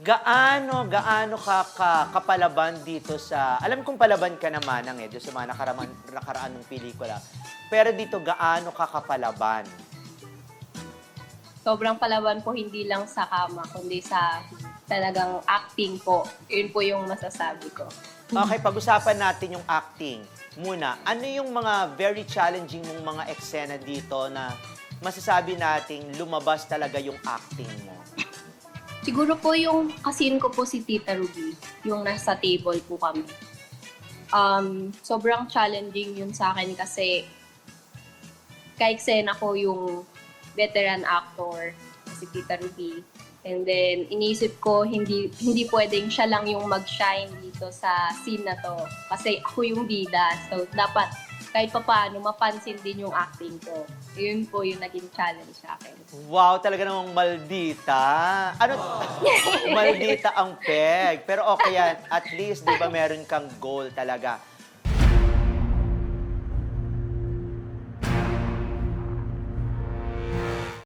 Gaano, gaano ka, ka kapalaban dito sa... Alam kong palaban ka naman ng eh, doon sa mga nakaraman, nakaraan ng pelikula. Pero dito, gaano ka kapalaban? Sobrang palaban po hindi lang sa kama, kundi sa talagang acting po. Yun po yung masasabi ko. Okay, pag-usapan natin yung acting. Muna, ano yung mga very challenging mong mga eksena dito na masasabi nating lumabas talaga yung acting mo? Siguro po yung kasin ko po si Tita Ruby, yung nasa table po kami. Um, sobrang challenging yun sa akin kasi ka-eksena ko yung veteran actor, si Tita Ruby. And then, iniisip ko, hindi hindi pwedeng siya lang yung mag-shine dito sa scene na to. Kasi ako yung bida. So, dapat kahit pa paano, mapansin din yung acting ko. Yun po yung naging challenge sa akin. Wow, talaga namang maldita. Ano? maldita ang peg. Pero okay yan. At least, di ba, meron kang goal talaga.